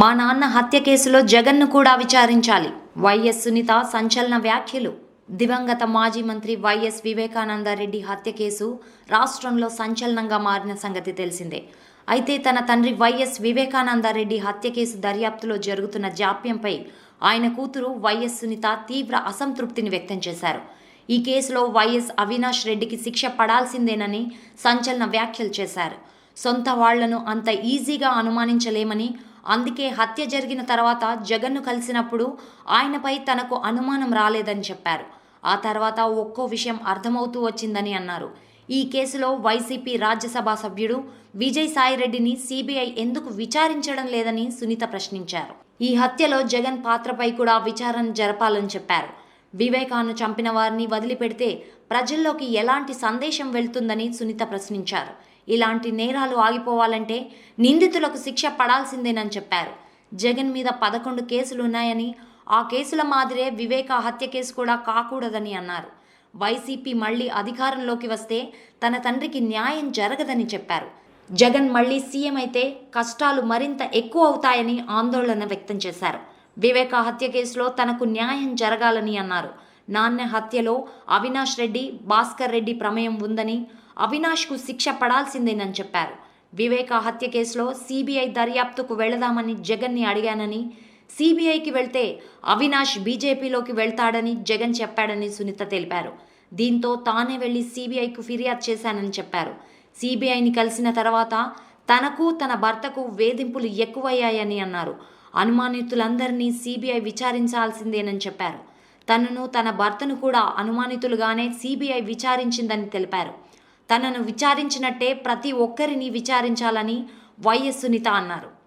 మా నాన్న హత్య కేసులో జగన్ను కూడా విచారించాలి. వైఎస్ సునీత సంచలన వ్యాఖ్యలు. దివంగత మాజీ మంత్రి వైఎస్ వివేకానందరెడ్డి హత్య కేసు రాష్ట్రంలో సంచలనంగా మారిన సంగతి తెలిసిందే. అయితే తన తండ్రి వైఎస్ వివేకానందరెడ్డి హత్య కేసు దర్యాప్తులో జరుగుతున్న జాప్యంపై ఆయన కూతురు వైఎస్ సునీత తీవ్ర అసంతృప్తిని వ్యక్తం చేశారు. ఈ కేసులో వైఎస్ అవినాష్ రెడ్డికి శిక్ష పడాల్సిందేనని సంచలన వ్యాఖ్యలు చేశారు. సొంత వాళ్ళను అంత ఈజీగా అనుమానించలేమని అందుకే హత్య జరిగిన తర్వాత జగన్ను కలిసినప్పుడు ఆయనపై తనకు అనుమానం రాలేదని చెప్పారు. ఆ తర్వాత ఒక్కో విషయం అర్థమవుతూ వచ్చిందని అన్నారు. ఈ కేసులో వైసీపీ రాజ్యసభ సభ్యుడు విజయ్ సాయిరెడ్డిని సిబిఐ ఎందుకు విచారించడం లేదని సునీత ప్రశ్నించారు. ఈ హత్యలో జగన్ పాత్రపై కూడా విచారణ జరపాలని చెప్పారు. వివేకాను చంపిన వారిని వదిలిపెడితే ప్రజల్లోకి ఎలాంటి సందేశం వెళ్తుందని సునీత ప్రశ్నించారు. ఇలాంటి నేరాలు ఆగిపోవాలంటే నిందితులకు శిక్ష పడాల్సిందేనని చెప్పారు. జగన్ మీద పదకొండు కేసులు ఉన్నాయని ఆ కేసుల మాదిరే వివేక హత్య కేసు కూడా కాకూడదని అన్నారు. వైసీపీ మళ్ళీ అధికారంలోకి వస్తే తన తండ్రికి న్యాయం జరగదని చెప్పారు. జగన్ మళ్ళీ సీఎం అయితే కష్టాలు మరింత ఎక్కువ అవుతాయని ఆందోళన వ్యక్తం చేశారు. వివేక హత్య కేసులో తనకు న్యాయం జరగాలని అన్నారు. నాన్న హత్యలో అవినాష్ రెడ్డి భాస్కర్ రెడ్డి ప్రమేయం ఉందని అవినాష్కు శిక్ష పడాల్సిందేనని చెప్పారు. వివేక హత్య కేసులో సిబిఐ దర్యాప్తుకు వెళదామని జగన్ని అడిగానని సిబిఐకి వెళ్తే అవినాష్ బీజేపీలోకి వెళ్తాడని జగన్ చెప్పాడని సునీత తెలిపారు. దీంతో తానే వెళ్ళి సిబిఐకు ఫిర్యాదు చేశానని చెప్పారు. సిబిఐని కలిసిన తర్వాత తనకు తన భర్తకు వేధింపులు ఎక్కువయ్యాయని అన్నారు. అనుమానితులందరినీ సిబిఐ విచారించాల్సిందేనని చెప్పారు. తనను తన భర్తను కూడా అనుమానితులుగానే సిబిఐ విచారించిందని తెలిపారు. తనను విచారించినట్టే ప్రతి ఒక్కరిని విచారించాలని వైఎస్ సునీత అన్నారు.